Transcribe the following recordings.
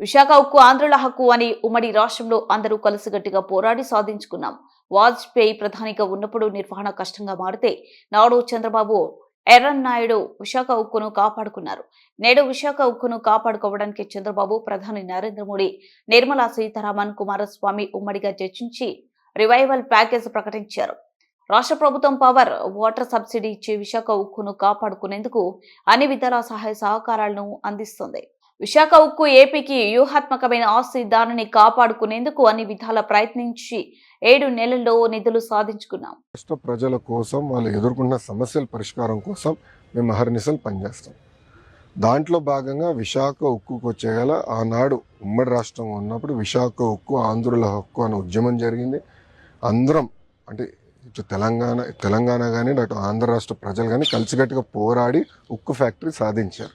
విశాఖ ఉక్కు ఆంధ్రుల హక్కు అని ఉమ్మడి రాష్ట్రంలో అందరూ కలిసిగట్టిగా పోరాడి సాధించుకున్నాం. వాజ్పేయి ప్రధానిగా ఉన్నప్పుడు నిర్వహణ కష్టంగా మారితే నాడు చంద్రబాబు ఎర్రన్నాయుడు విశాఖ ఉక్కును కాపాడుకున్నారు. నేడు విశాఖ ఉక్కును కాపాడుకోవడానికి చంద్రబాబు ప్రధాని నరేంద్ర మోడీ నిర్మలా సీతారామన్ కుమారస్వామి ఉమ్మడిగా చర్చించి రివైవల్ ప్యాకేజ్ ప్రకటించారు. రాష్ట్ర ప్రభుత్వం పవర్ వాటర్ సబ్సిడీ ఇచ్చి విశాఖ ఉక్కును కాపాడుకునేందుకు అన్ని విధాల సహాయ సహకారాలను అందిస్తుంది. విశాఖ ఉక్కు ఏపీకి వ్యూహాత్మకమైన ఆస్తి దానిని కాపాడుకునేందుకు అన్ని విధాల ప్రయత్నించి ఏడు నెలల్లో నిధులు సాధించుకున్నాం. రాష్ట్ర ప్రజల కోసం వాళ్ళు ఎదుర్కొన్న సమస్యల పరిష్కారం కోసం మేము అహర్నిశలు పనిచేస్తాం. దాంట్లో భాగంగా విశాఖ ఉక్కుకు వచ్చేగల ఆనాడు ఉమ్మడి రాష్ట్రం ఉన్నప్పుడు విశాఖ ఉక్కు ఆంధ్రుల హక్కు అనే ఉద్యమం జరిగింది. అందరం అంటే ఇటు తెలంగాణ తెలంగాణ కానీ అటు ఆంధ్ర రాష్ట్ర ప్రజలు కానీ కలిసికట్టుగా పోరాడి ఉక్కు ఫ్యాక్టరీ సాధించారు.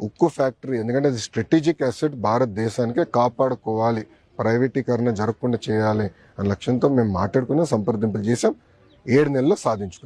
ఉక్కు ఫ్యాక్టరీ. ఎందుకంటే అది స్ట్రాటజిక్ అసెట్ భారతదేశానికే కాపాడుకోవాలి. ప్రైవేటీకరణ జరగకుండా చేయాలి అనే లక్ష్యంతో మేము మాట్లాడుకున్నాం సంప్రదింపులు చేసాం ఏడు నెలల్లో సాధించుకున్నాం.